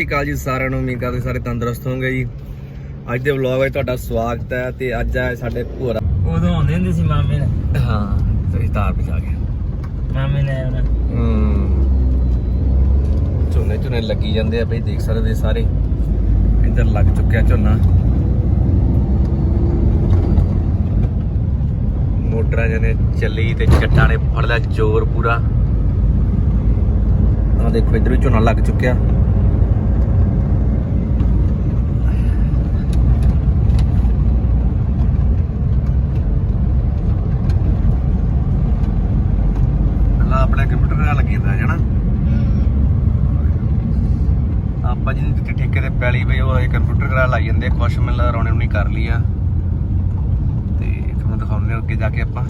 ਸ਼੍ਰੀ ਅਕਾਲ ਜੀ ਸਾਰਿਆਂ ਨੂੰ ਉਮੀਦ ਕਰਦੇ ਸਾਰੇ ਤੰਦਰੁਸਤ ਹੋਵੋਗੇ ਜੀ। ਅੱਜ ਦੇ ਵਲੌਗ ਵਿੱਚ ਤੁਹਾਡਾ ਸਵਾਗਤ ਹੈ ਤੇ ਅੱਜ ਹੈ ਸਾਡੇ ਭੂਰਾ ਉਦੋਂ ਆਉਂਦੇ ਹੁੰਦੇ ਸੀ ਮਾਮੇ ਨੇ। ਹਾਂ ਤੇ ਤਾਰ ਪਿਛਾ ਗਿਆ ਮਾਮੇ ਨੇ ਆਉਣਾ। ਹੂੰ। ਝੋਨੇ ਝੋਨੇ ਲੱਗੀ ਜਾਂਦੇ ਆ ਬਈ ਦੇਖ ਸਕਦੇ ਸਾਰੇ। ਇੱਧਰ ਲੱਗ ਚੁੱਕਿਆ ਝੋਨਾ। ਮੋਟਰਾਂ ਜਨੇ ਚੱਲੀ ਤੇ ਚੱਟਾਂ ਨੇ ਫੜ ਲਿਆ ਜ਼ੋਰ ਪੂਰਾ। ਆ ਦੇਖੋ ਇੱਧਰ ਵੀ ਝੋਨਾ ਲੱਗ ਚੁੱਕਿਆ ਪਹਿਲਾਂ ਆਪਣੇ ਕੰਪਿਊਟਰ ਨਾਲ ਲੱਗੀ ਜਾਂਦਾ ਹੈ ਨਾ ਆਪਾਂ ਜਿਹਨੇ ਜਿੱਥੇ ਠੇਕੇ ਤੇ ਪੈਲੀ ਪਈ ਉਹ ਇਹ ਕੰਪਿਊਟਰ ਕਰਾ ਲਾਈ ਜਾਂਦੇ ਆ। ਕੁਛ ਮਿਲ ਰੌਣੇ ਨੂੰ ਨਹੀਂ ਕਰ ਲਈ ਆ। ਤੇ ਤੁਹਾਨੂੰ ਦਿਖਾਉਂਦੇ ਹਾਂ ਅੱਗੇ ਜਾ ਕੇ ਆਪਾਂ।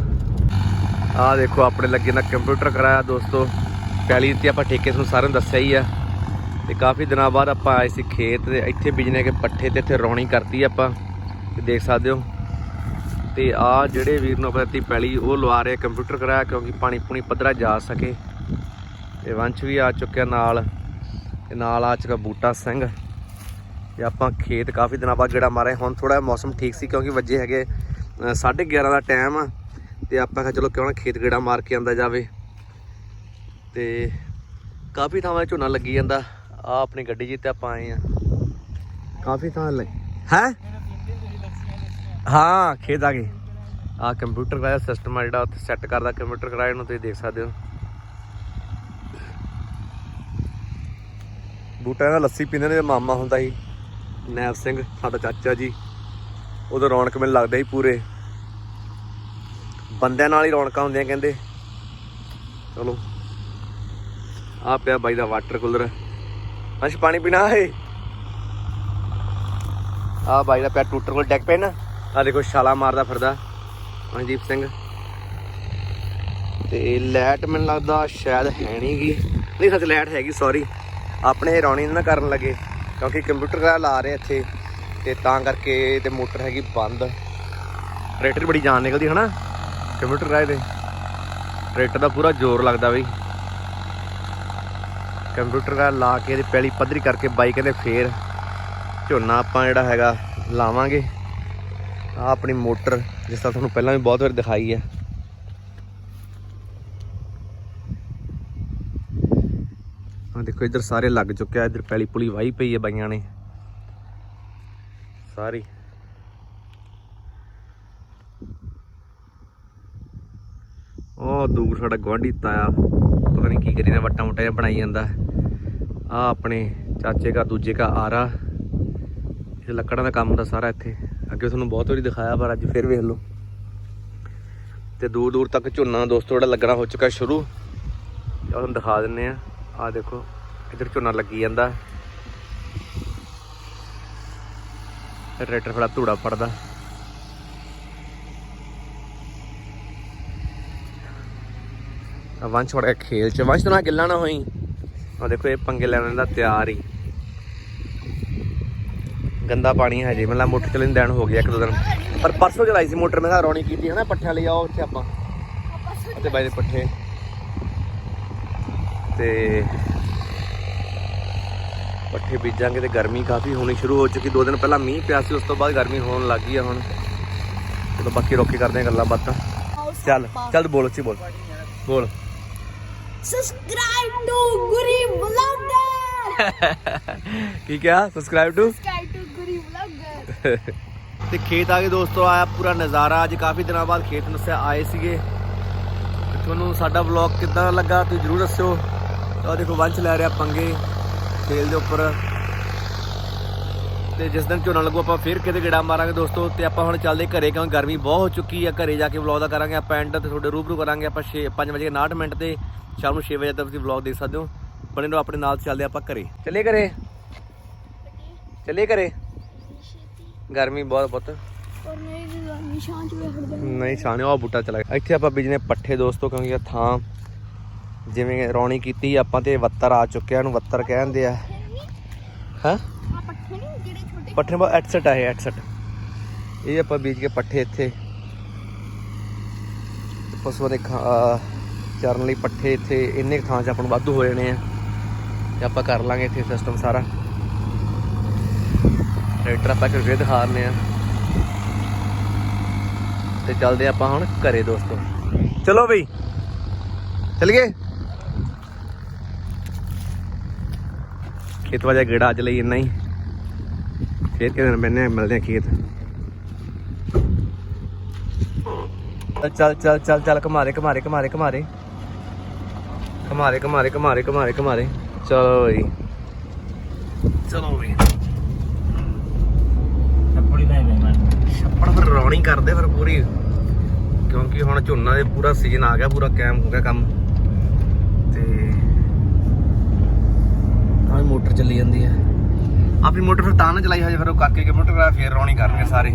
ਆਹ ਦੇਖੋ, ਆਪਣੇ ਲੱਗੇ ਨਾ ਕੰਪਿਊਟਰ ਕਰਾਇਆ ਦੋਸਤੋ। ਪਹਿਲੀ ਤੇ ਆਪਾਂ ਠੇਕੇ, ਤੁਹਾਨੂੰ ਸਾਰਿਆਂ ਨੂੰ ਦੱਸਿਆ ਹੀ ਆ। ਤੇ ਕਾਫੀ ਦਿਨਾਂ ਬਾਅਦ ਆਪਾਂ ਆਏ ਸੀ ਖੇਤ ਤੇ ਇੱਥੇ ਬਿਜਨੇ ਕੇ ਪੱਠੇ ਤੇ, ਇੱਥੇ ਰੌਣੀ ਕਰਤੀ ਆਪਾਂ। ਤੇ ਦੇਖ ਸਕਦੇ ਹੋ। ਤੇ ਆ ਜਿਹੜੇ ਵੀਰ ਨੂੰ ਆਪਣੀ ਪੈਲੀ ਉਹ ਲਵਾ ਰਹੇ ਕੰਪਿਊਟਰ ਕਰਾਇਆ, ਕਿਉਂਕਿ ਪਾਣੀ ਪੂਣੀ ਪੱਧਰਾ ਜਾ ਸਕੇ। ਤੇ ਵੰਸ਼ ਵੀ ਆ ਚੁੱਕਿਆ ਨਾਲ। ਤੇ ਨਾਲ ਆ ਚੁੱਕਾ ਬੂਟਾ ਸਿੰਘ। ਤੇ ਆਪਾਂ ਖੇਤ ਕਾਫੀ ਦਿਨਾਂ ਬਾਅਦ ਗੇੜਾ ਮਾਰੇ। ਹੁਣ ਥੋੜਾ ਮੌਸਮ ਠੀਕ ਸੀ ਕਿਉਂਕਿ ਵੱਜੇ ਹੈਗੇ 11:30 ਦਾ ਟਾਈਮ ਆ ਤੇ ਆਪਾਂ ਕਿਹਾ ਚਲੋ ਕਿਉਂ ਨਾ ਖੇਤ ਗੇੜਾ ਮਾਰ ਕੇ ਆਂਦਾ ਜਾਵੇ। ਤੇ ਕਾਫੀ ਥਾਵਾਂ 'ਤੇ ਝੋਨਾ ਲੱਗੀ ਜਾਂਦਾ। ਆ ਆਪਣੀ ਗੱਡੀ ਜਿੱਤੇ ਆਪਾਂ ਆਏ ਆ। ਕਾਫੀ ਥਾਂ ਲੱਗ ਹੈ? ਹਾਂ, ਖੇਤ ਆ ਗਏ। ਆ ਕੰਪਿਊਟਰ ਦਾ ਸਿਸਟਮ ਆ ਜਿਹੜਾ, ਉੱਥੇ ਸੈੱਟ ਕਰਦਾ, ਕੰਪਿਊਟਰ ਕਰਾਇਆ ਨੂੰ ਤੁਸੀਂ ਦੇਖ ਸਕਦੇ ਹੋ। ਬੂਟਾ ਦਾ ਲੱਸੀ ਪੀਂਦੇ ਨੇ ਮਾਮਾ ਹੁੰਦਾ ਸੀ। ਨੈਬ ਸਿੰਘ, ਸਾਡਾ ਚਾਚਾ ਜੀ। ਉਦੋਂ ਰੌਣਕ ਮੈਨੂੰ ਲੱਗਦਾ ਸੀ ਪੂਰੇ। ਬੰਦਿਆਂ ਨਾਲ ਹੀ ਰੌਣਕਾਂ ਹੁੰਦੀਆਂ ਕਹਿੰਦੇ। ਚਲੋ। ਆ ਪਿਆ ਬਾਈ ਦਾ ਵਾਟਰ ਕੂਲਰ ਅੰਸ਼, ਪਾਣੀ ਪੀਣਾ ਹੈ ਆ ਬਾਈ ਦਾ ਪਿਆ ਟੂਟਰ ਕੋਲ ਡੈਕ ਪੈਨ ਆ ਦੇਖੋ, ਛਾਲਾ ਮਾਰਦਾ ਫਿਰਦਾ ਮਨਜੀਤ ਸਿੰਘ। ਤੇ ਲੈਟ ਮੈਨੂੰ ਲੱਗਦਾ ਸ਼ਾਇਦ ਹੈ ਨਹੀਂਗੀ ਨਹੀਂ, ਸੱਚ ਲਾਈਟ ਹੈਗੀ ਸੌਰੀ ਆਪਣੇ ਰੌਣੀ ਨਾ ਕਰਨ ਲੱਗੇ। ਕਿਉਂਕਿ ਕੰਪਿਊਟਰ ਦਾ ਲਾ ਰਹੇ ਇੱਥੇ ਤੇ ਤਾਂ ਕਰਕੇ ਤੇ ਮੋਟਰ ਹੈਗੀ ਬੰਦ। ਟਰੈਕਟਰ ਬੜੀ ਜਾਨ ਨਿਕਲਦੀ ਹਨਾ? ਕੰਪਿਊਟਰ ਰਾਏ ਦੇ ਟਰੈਕਟਰ ਦਾ ਪੂਰਾ ਜ਼ੋਰ ਲੱਗਦਾ ਬਈ। ਕੰਪਿਊਟਰ ਦਾ ਲਾ ਕੇ ਤੇ ਪੈਲੀ ਪੱਧਰੀ ਕਰਕੇ ਬਾਈ ਕਹਿੰਦੇ ਫੇਰ ਝੋਨਾ ਆਪਾਂ ਜਿਹੜਾ ਹੈਗਾ ਲਾਵਾਂਗੇ। ਆ ਆਪਣੀ ਮੋਟਰ, ਜਿਸ ਤਰ੍ਹਾਂ ਤੁਹਾਨੂੰ ਪਹਿਲਾਂ ਵੀ ਬਹੁਤ ਵਾਰ ਦਿਖਾਈ ਹੈ ਆ ਦੇਖੋ, ਇੱਧਰ ਸਾਰੇ ਲੱਗ ਚੁੱਕਿਆ ਇੱਧਰ ਪੈਲੀ ਪੁਲੀ ਵਾਹੀ ਪਈ ਹੈ ਬਾਈਆਂ ਨੇ। ਸਾਰੀ। ਉਹ ਦੂਰ ਸਾਡਾ ਗਵਾਂਢੀ ਤਾਇਆ, ਪਤਾ ਨਹੀਂ ਕੀ ਕਰੀ ਨਾ ਵੱਟਾ ਮੁੱਟਾ ਜਿਹਾ ਬਣਾਈ ਜਾਂਦਾ। ਆ ਆਪਣੇ ਚਾਚੇ ਦਾ ਦੂਜੇ ਦਾ ਆਰਾ ਇਹ ਲੱਕੜਾਂ ਦਾ ਕੰਮ ਹੁੰਦਾ ਸਾਰਾ ਇੱਥੇ। ਅੱਗੇ ਤੁਹਾਨੂੰ ਬਹੁਤ ਵਾਰੀ ਦਿਖਾਇਆ, ਪਰ ਅੱਜ ਫਿਰ ਵੇਖ ਲਓ। ਤੇ ਦੂਰ ਦੂਰ ਤੱਕ ਝੋਨਾ ਦੋਸਤੋ, ਜਿਹੜਾ ਲੱਗਣਾ ਹੋ ਚੁੱਕਾ ਸ਼ੁਰੂ। ਤੁਹਾਨੂੰ ਦਿਖਾ ਦਿੰਨੇ ਆ। ਆ ਦੇਖੋ ਇੱਧਰ ਝੋਨਾ ਲੱਗੀ ਜਾਂਦਾ। ਟਰੈਕਟਰ ਖੜਾ ਧੂੜਾ ਫੜਦਾ। ਵੰਸ਼ ਵੜ ਖੇਲ ਚ ਵੰਸ਼ ਤਾਂ ਨਾ ਗਿੱਲਾ ਨਾ ਹੋਈ। ਆ ਦੇਖੋ ਇਹ ਪੰਗੇ ਲੈਣ ਦਾ ਤਿਆਰ ਹੀ। ਗੰਦਾ ਪਾਣੀ ਹੈ ਜੀ ਮਤਲਬ ਮੋਟਰ ਚੱਲਣ ਦੇਣ ਹੋ ਗਿਆ ਇੱਕ ਦੋ ਦਿਨ। ਪਰ ਪਰਸੋਂ ਚਲਾਈ ਸੀ ਮੋਟਰ ਮੈਂ ਕਿਹਾ ਰੌਣੀ ਕੀਤੀ ਹੈ ਨਾ ਪੱਠਿਆਂ ਲਈ ਆਓ ਉੱਥੇ ਆਪਾਂ। ਅਤੇ ਬਾਈ ਦੇ ਪੱਠੇ। ਤੇ ਪੱਠੇ ਬੀਜਾਂਗੇ ਤੇ ਗਰਮੀ ਕਾਫੀ ਹੋਣੀ ਸ਼ੁਰੂ ਹੋ ਚੁੱਕੀ। ਦੋ ਦਿਨ ਪਹਿਲਾਂ ਮੀਂਹ ਪਿਆ ਸੀ ਉਸ ਤੋਂ ਬਾਅਦ ਗਰਮੀ ਹੋਣ ਲੱਗ ਗਈ ਆ ਹੁਣ। ਚਲੋ ਬਾਕੀ ਰੋਕੇ ਕਰਦੇ ਹਾਂ ਗੱਲਾਂ ਬਾਤਾਂ। ਚੱਲ ਚੱਲ ਬੋਲ ਉੱਚੀ ਬੋਲ। ਬੋਲ। Subscribe to Guri Vlogger. ਕੀ ਕਿਹਾ? Subscribe to. ਤੇ ਖੇਤ ਆ ਕੇ ਦੋਸਤੋ ਆਇਆ ਪੂਰਾ ਨਜ਼ਾਰਾ। ਅੱਜ ਕਾਫੀ ਦਿਨਾਂ ਬਾਅਦ ਖੇਤ ਨੂੰ ਆਏ ਸੀਗੇ। ਤੁਹਾਨੂੰ ਸਾਡਾ ਵਲੌਗ ਕਿੱਦਾਂ ਲੱਗਾ ਤੁਸੀਂ ਜਰੂਰ ਦੱਸਿਓ। ਤਾਂ ਦੇਖੋ ਵੰਸ਼ ਲੈ ਰਿਹਾ ਪੰਗੇ ਤੇਲ ਦੇ ਉੱਪਰ। ਤੇ ਜਿਸ ਦਿਨ ਝੋਨਾ ਲੱਗੂ ਆਪਾਂ ਫਿਰ ਕਿਤੇ ਗੇੜਾ ਮਾਰਾਂਗੇ ਦੋਸਤੋ। ਤੇ ਆਪਾਂ ਹੁਣ ਚੱਲਦੇ ਘਰੇ ਕਿਉਂਕਿ ਗਰਮੀ ਬਹੁਤ ਹੋ ਚੁੱਕੀ ਆ। ਘਰੇ ਜਾ ਕੇ ਵਲੌਗ ਦਾ ਕਰਾਂਗੇ ਆਪਾਂ ਐਂਡ ਤੇ ਤੁਹਾਡੇ ਰੂਬਰੂ ਕਰਾਂਗੇ ਆਪਾਂ 6 5 ਵਜੇ 59 ਮਿੰਟ ਤੇ। ਸ਼ਾਮ ਨੂੰ 6 ਵਜੇ ਤੱਕ ਤੁਸੀਂ ਵਲੌਗ ਦੇਖ ਸਕਦੇ ਹੋ। ਬਣੇ ਰਹੋ ਆਪਣੇ ਨਾਲ ਚੱਲਦੇ ਆਪਾਂ ਘਰੇ। ਚੱਲੇ ਘਰੇ? ਚੱਲੇ ਘਰੇ? ਗਰਮੀ ਬਹੁਤ ਬਹੁਤ ਨਹੀਂ ਛਾਣੇ ਉਹ ਬੂਟਾ ਚਲਾ ਗਿਆ। ਇੱਥੇ ਆਪਾਂ ਬੀਜਨੇ ਪੱਠੇ ਦੋਸਤੋ ਕਿਉਂਕਿ ਇਹ ਥਾਂ ਜਿਵੇਂ ਰੌਣੀ ਕੀਤੀ ਆਪਾਂ ਤੇ ਵੱਤਰ ਆ ਚੁੱਕਿਆ ਇਹਨੂੰ ਵੱਤਰ ਕਹਿੰਦੇ ਆ। ਹਾਂ? ਪੱਠੇ ਨਹੀਂ ਜਿਹੜੇ ਛੋਟੇ ਪੱਠੇ ਬਾ ਐਟਸਟ ਆ ਇਹ ਐਟਸਟ ਇਹ ਆਪਾਂ ਬੀਜ ਕੇ ਪੱਠੇ ਇੱਥੇ। ਪਸ਼ੂਆਂ ਦੇ ਚਰਨ ਲਈ ਪੱਠੇ ਇੱਥੇ ਇੰਨੇ ਥਾਂ 'ਚ ਆਪਾਂ ਨੂੰ ਵਾਧੂ ਹੋ ਜਾਣੇ ਆ। ਤੇ ਆਪਾਂ ਕਰ ਲਾਂਗੇ ਇੱਥੇ ਸਿਸਟਮ ਸਾਰਾ। ਟਰੈਕਟਰ ਆਪਾਂ ਫਿਰ ਦਿਖਾ ਦਿੰਦੇ ਆ। ਤੇ ਚੱਲਦੇ ਆਪਾਂ ਹੁਣ ਘਰੇ ਦੋਸਤੋ। ਚਲੋ ਬਈ। ਚਲੀਏ? ਖੇਤ ਵਜਾ ਗੇੜਾ ਅੱਜ ਲਈ ਇੰਨਾ ਹੀ। ਫੇਰ ਕਿਤੇ ਦਿਨ ਬੰਨੇ ਮਿਲਦੇ ਆ ਖੇਤ। ਚੱਲ ਚੱਲ ਚੱਲ ਚੱਲ ਕਮਾਰੇ ਕਮਾਰੇ ਕਮਾਰੇ ਕਮਾਰੇ ਕਮਾਰੇ ਕਮਾਰੇ ਕਮਾਰੇ ਕਮਾਰੇ ਕਮਾਰੇ ਚਲੋ ਬਈ। ਚਲੋ ਬਈ। ਟੱਪੜੀ ਲੈ ਗਏ ਮੈਂ ਛੱਪੜ ਫਿਰ ਰੌਣੀ ਕਰਦੇ ਫਿਰ ਪੂਰੀ। ਕਿਉਂਕਿ ਹੁਣ ਝੋਨਾ ਦੇ ਪੂਰਾ ਸੀਜ਼ਨ ਆ ਗਿਆ ਪੂਰਾ ਕੈਮ ਹੋ ਗਿਆ ਕੰਮ ਤੇ ਆਹ ਮੋਟਰ ਚੱਲੀ ਜਾਂਦੀ ਹੈ। ਆਪਣੀ ਮੋਟਰ ਫਿਰ ਤਾਂ ਨਾ ਚਲਾਈ ਹਜੇ ਫਿਰ ਉਹ ਕਾਕੇ ਕੇ ਮੋਟਰ ਕਰਾ ਫਿਰ ਰੌਣੀ ਕਰਨਗੇ ਸਾਰੇ।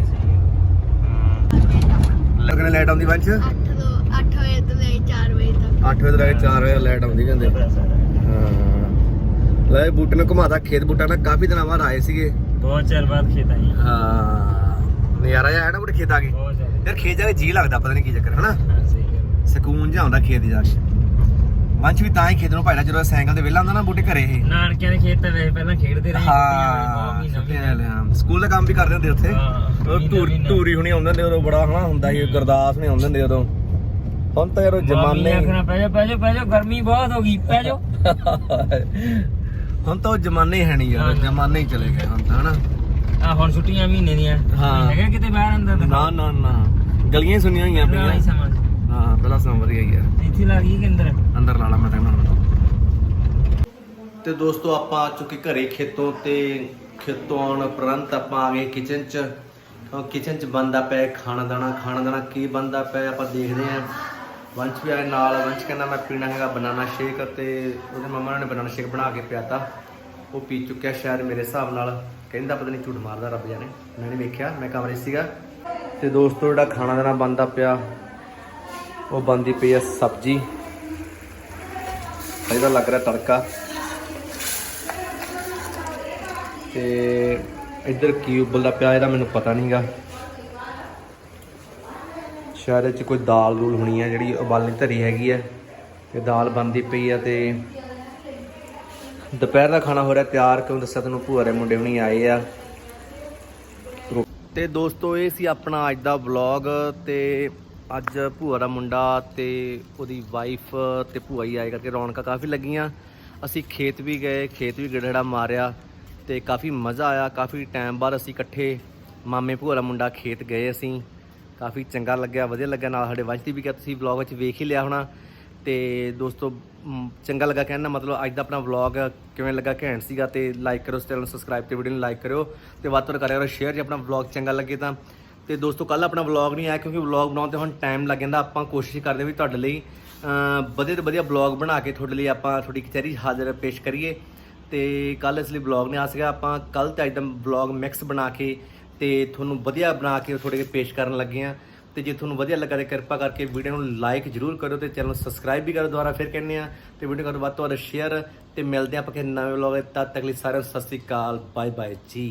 ਲੱਗਣੇ ਲਾਈਟ ਆਉਂਦੀ ਬੰਚ 8 ਤੋਂ 8 ਵਜੇ ਤੋਂ ਲੈ 4 ਵਜੇ ਤੱਕ। 8 ਵਜੇ ਤੋਂ ਲੈ ਕੇ 4 ਵਜੇ ਲਾਈਟ ਆਉਂਦੀ ਕਹਿੰਦੇ। ਹਾਂ। ਲੈ ਬੂਟੇ ਨੂੰ ਘੁਮਾਦਾ ਖੇਤ ਬੂਟਾ ਨਾ ਕਾਫੀ ਦਿਨਾਂ ਬਾਅਦ ਆਏ ਸੀਗੇ। ਬਹੁਤ ਚਿਰ ਬਾਅਦ ਖੇਤ ਆਈ ਹਾਂ। ਨਜ਼ਾਰਾ ਆਇਆ ਨਾ ਬੂਟੇ ਖੇਤ ਆ ਕੇ। ਯਾਰ ਖੇਤ ਜਾ ਕੇ ਜੀ ਲੱਗਦਾ ਪਤਾ ਨਹੀਂ ਕੀ ਚੱਕਰ ਹਾਂ, ਗੱਲ। ਸਕੂਨ ਜਿਹਾ ਆਉਂਦਾ ਖੇਤ ਜਾ ਕੇ। ਵੰਸ਼ ਵੀ ਤਾਂ ਹੀ ਖੇਤ ਨੂੰ ਭਾਈਦਾ ਜਦੋਂ ਸਾਈਕਲ ਤੇ ਵਿਹਲਾ ਹੁੰਦਾ ਨਾ ਬੂਟੇ ਘਰੇ ਇਹ। ਨਾਨਕਿਆਂ ਦੇ ਖੇਤ ਤੇ ਪਹਿਲਾਂ ਖੇਡਦੇ ਰਹੇ ਹਾਂ ਛੁੱਟੀਆਂ ਵਾਲੇ, ਹਾਂ। ਸਕੂਲ ਦਾ ਕੰਮ ਵੀ ਕਰਦੇ ਹੁੰਦੇ ਉੱਥੇ। ਉਹ ਧੂਰ ਧੂਰੀ ਹੁਣੀ ਆਉਂਦੇ ਹੁੰਦੇ ਉਦੋਂ ਬੜਾ ਹਨਾ ਹੁੰਦਾ ਸੀ ਗੁਰਦਾਸ ਹੁਣੀ ਆਉਂਦੇ ਹੁੰਦੇ ਉਦੋਂ। ਹੁਣ ਤਾਂ ਯਾਰ ਜਮਾਨੇ ਆਖਣਾ ਪੈ ਜਾ ਪੈ ਜਾ ਪੈ ਜਾ ਗਰਮੀ ਬਹੁਤ ਹੋ ਗਈ ਪੈ ਜਾ। ਹੁਣ ਤਾਂ ਉਹ ਜਮਾਨੇ ਹੈ ਨਹੀਂ ਯਾਰ। ਜਮਾਨੇ ਹੀ ਚਲੇ ਗਏ ਹੁਣ ਤਾਂ ਹਨਾ। ਆ ਹੁਣ ਛੁੱਟੀਆਂ ਮਹੀਨੇ ਦੀਆਂ। ਹਾਂ। ਹੈਗਾ ਕਿਤੇ ਬਾਹਰ ਅੰਦਰ ਨਾ ਨਾ ਨਾ। ਗਲੀਆਂ ਸੁਣੀਆਂ ਹੋਈਆਂ ਪਈਆਂ। ਹਾਂ ਪਹਿਲਾਂ ਸਮਾਂ ਵਧੀਆ ਹੀ ਆ। ਇੱਥੇ ਲੱਗ ਗਈ ਕਿ ਅੰਦਰ? ਅੰਦਰ ਲਾ ਲਾ ਮੈਂ ਕਹਿੰਦਾ ਤੇ ਦੋਸਤੋ ਆਪਾਂ ਆ ਚੁੱਕੇ ਘਰੇ ਖੇਤੋਂ ਤੇ ਖੇਤੋਂ ਆਉਣ ਉਪਰੰਤ ਆਪਾਂ ਆ ਗਏ ਕਿਚਨ 'ਚ। ਕਿਚਨ 'ਚ ਬੰਦਾ ਪਿਆ ਖਾਣਾ ਦਾਣਾ ਖਾਣਾ ਦਾਣਾ ਕੀ ਬੰਦਾ ਪਿਆ ਆਪਾਂ ਦੇਖਦੇ ਆਂ ਵੰਸ਼ ਵੀ ਆਏ ਨਾਲ ਵੰਸ਼ ਕਹਿੰਦਾ ਮੈਂ ਪੀਣਾ ਹੈਗਾ ਬਨਾਨਾ ਸ਼ੇਕ ਤੇ ਉਹਦੇ ਮੰਮਾ ਨੇ ਬਨਾਨਾ ਸ਼ੇਕ ਬਣਾ ਕੇ ਪਿਆਤਾ। ਉਹ ਪੀ ਚੁੱਕਿਆ ਸ਼ਾਇਦ ਮੇਰੇ ਹਿਸਾਬ ਨਾਲ। ਕਹਿੰਦਾ ਪਤਾ ਨਹੀਂ ਝੂਠ ਮਾਰਦਾ ਰੱਬ ਜਾਣੇ। ਮੈਂ ਨਹੀਂ ਵੇਖਿਆ ਮੈਂ ਕਮਰੇ ਸੀਗਾ। ਤੇ ਦੋਸਤੋ ਜਿਹੜਾ ਖਾਣਾ ਦਾਣਾ ਬੰਦਾ ਪਿਆ ਉਹ ਬੰਦੀ ਪਈ ਆ ਸਬਜੀ। ਇਹਦਾ ਲੱਗ ਰਿਹਾ ਤੜਕਾ। ਤੇ ਇੱਧਰ ਕੀ ਉਬਲਦਾ ਪਿਆ ਇਹਦਾ ਮੈਨੂੰ ਪਤਾ ਨਹੀਂਗਾ ਸ਼ਾਇਦ ਇਹ ਚ ਕੋਈ ਦਾਲ ਦੂਲ ਹੋਣੀ ਆ, ਜਿਹੜੀ ਉਬਾਲਣੀ ਧਰੀ ਹੈਗੀ ਆ। ਤੇ ਦਾਲ ਬਣਦੀ ਪਈ ਆ ਤੇ ਦੁਪਹਿਰ ਦਾ ਖਾਣਾ ਹੋ ਰਿਹਾ ਤਿਆਰ, ਕਿਉਂ ਦੱਸਿਆ ਤੈਨੂੰ? ਭੂਆ ਦੇ ਮੁੰਡੇ ਹੁਣੀ ਆਏ ਆ। ਤੇ ਦੋਸਤੋ, ਇਹ ਸੀ ਆਪਣਾ ਅੱਜ ਦਾ ਵਲੌਗ ਤੇ ਅੱਜ ਭੂਆ ਦਾ ਮੁੰਡਾ ਤੇ ਉਹਦੀ ਵਾਈਫ ਤੇ ਭੂਆ ਹੀ ਆਏ ਕਰਕੇ ਰੌਣਕਾਂ ਕਾਫੀ ਲੱਗੀਆਂ। ਅਸੀਂ ਖੇਤ ਵੀ ਗਏ, ਖੇਤ ਵੀ ਗੜੜਾ ਮਾਰਿਆ ਤੇ ਕਾਫੀ ਮਜ਼ਾ ਆਇਆ, ਕਾਫੀ ਟਾਈਮ ਬਾਅਦ ਅਸੀਂ ਇਕੱਠੇ ਮਾਮੇ ਭੂਆ ਦਾ ਮੁੰਡਾ ਖੇਤ ਗਏ ਅਸੀਂ। ਕਾਫੀ ਚੰਗਾ ਲੱਗਿਆ, ਵਧੀਆ ਲੱਗਾ ਨਾਲ ਸਾਡੇ ਵੰਸ਼ ਵੀ ਕਿਹਾ ਤੁਸੀਂ ਵਲੌਗ ਵਿੱਚ ਵੇਖ ਹੀ ਲਿਆ ਹੋਣਾ ਤੇ ਦੋਸਤੋ ਚੰਗਾ ਲੱਗਾ ਕਹਿਣਾ ਮਤਲਬ ਅੱਜ ਦਾ ਆਪਣਾ ਵਲੌਗ ਕਿਵੇਂ ਲੱਗਾ ਘੈਂਟ ਸੀਗਾ ਤੇ ਲਾਈਕ ਕਰੋ, ਚੈਨਲ ਨੂੰ ਸਬਸਕ੍ਰਾਈਬ ਤੇ ਵੀਡੀਓ ਨੂੰ ਲਾਈਕ ਕਰਿਓ ਤੇ ਵੱਧ ਤੋਂ ਵੱਧ ਕਰਿਆ ਕਰੋ ਸ਼ੇਅਰ ਜੇ ਆਪਣਾ ਵਲੌਗ ਚੰਗਾ ਲੱਗੇ ਤਾਂ ਤੇ ਦੋਸਤੋ ਕੱਲ ਆਪਣਾ ਵਲੌਗ ਨਹੀਂ ਆਇਆ ਕਿਉਂਕਿ ਵਲੌਗ ਬਣਾਉਣ ਤੇ ਹੁਣ ਟਾਈਮ ਲੱਗ ਜਾਂਦਾ। ਆਪਾਂ ਕੋਸ਼ਿਸ਼ ਕਰਦੇ ਵੀ ਤੁਹਾਡੇ ਲਈ ਵਧੀਆ ਤੋਂ ਵਧੀਆ ਵਲੌਗ ਬਣਾ ਕੇ ਤੁਹਾਡੇ ਲਈ ਆਪਾਂ ਤੁਹਾਡੀ ਕਚਹਿਰੀ ਹਾਜ਼ਰ ਪੇਸ਼ ਕਰੀਏ। ਤੇ ਕੱਲ ਇਸ ਲਈ ਵਲੌਗ ਨਹੀਂ ਆ ਸਕਿਆ ਆਪਾਂ ਕੱਲ ਤੇ ਅੱਜ ਦਾ ਵਲੌਗ ਮਿਕਸ ਬਣਾ ਕੇ ਤੇ ਤੁਹਾਨੂੰ ਵਧੀਆ ਬਣਾ ਕੇ ਤੁਹਾਡੇ ਅੱਗੇ ਪੇਸ਼ ਕਰਨ ਲੱਗੇ ਆ ਤੇ ਜੇ ਤੁਹਾਨੂੰ ਵਧੀਆ ਲੱਗਾ ਤੇ ਕਿਰਪਾ ਕਰਕੇ ਵੀਡੀਓ ਨੂੰ ਲਾਈਕ ਜਰੂਰ ਕਰੋ ਤੇ ਚੈਨਲ ਨੂੰ ਸਬਸਕ੍ਰਾਈਬ ਵੀ ਕਰੋ ਦੁਬਾਰਾ ਫਿਰ ਕਹਿੰਦੇ ਆ ਤੇ ਵੀਡੀਓ ਕਰੋ ਵੱਧ ਤੋਂ ਵੱਧ ਸ਼ੇਅਰ ਤੇ ਮਿਲਦੇ ਆ ਆਪਾਂ ਕਿਸੇ ਨਵੇਂ ਵਲੌਗ ਤਦ ਤੱਕ ਲਈ ਸਾਰਿਆਂ ਨੂੰ ਸਤਿ ਸ੍ਰੀ ਅਕਾਲ। ਬਾਏ ਬਾਏ ਜੀ।